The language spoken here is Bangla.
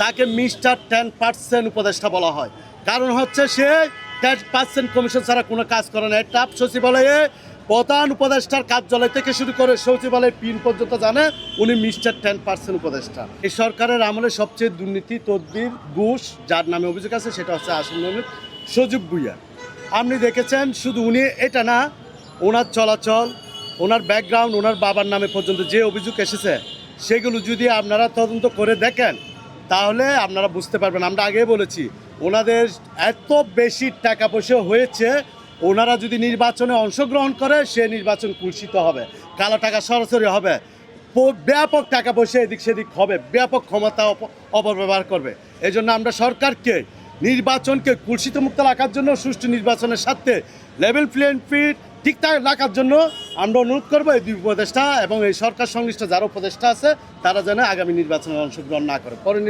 তাকে মিস্টার টেন পার্সেন্ট উপদেষ্টা বলা হয়। কারণ হচ্ছে সে টেন পার্সেন্ট কমিশন ছাড়া কোনো কাজ করে না। টাপ সচিবালয়ে প্রধান উপদেষ্টার কার্যালয় থেকে শুরু করে সচিবালয় পিন পর্যন্ত জানে উনি মিস্টার টেন পার্সেন্ট উপদেষ্টা। এই সরকারের আমলে সবচেয়ে দুর্নীতি, তদবির, ঘুষ, যার নামে অভিযোগ আছে সেটা হচ্ছে আসল সজীব ভুইয়া। আপনি দেখেছেন শুধু উনি, এটা না, ওনার চলাচল, ওনার ব্যাকগ্রাউন্ড ওনার বাবার নামে পর্যন্ত যে অভিযোগ এসেছে, সেগুলো যদি আপনারা তদন্ত করে দেখেন তাহলে আপনারা বুঝতে পারবেন, আমরা আগেই বলেছি, ওনাদের এত বেশি টাকা পয়সা হয়েছে, ওনারা যদি নির্বাচনে অংশগ্রহণ করে, সে নির্বাচন কুলসিত হবে, কালো টাকা সরাসরি হবে ব্যাপক টাকা পয়সা এদিক সেদিক হবে, ব্যাপক ক্ষমতা অপ- অপব্যবহার করবে। এই জন্য আমরা সরকারকে, নির্বাচনকে কুলসিত মুক্ত রাখার জন্য, সুষ্ঠু নির্বাচনের সাথে লেভেল প্লেন ফিট ঠিকঠাক রাখার জন্য আমরা অনুরোধ করব এই দুই উপদেষ্টা এবং এই সরকার সংশ্লিষ্ট যারা উপদেষ্টা আছে, তারা যেন আগামী নির্বাচনে অংশগ্রহণ না করে। পরে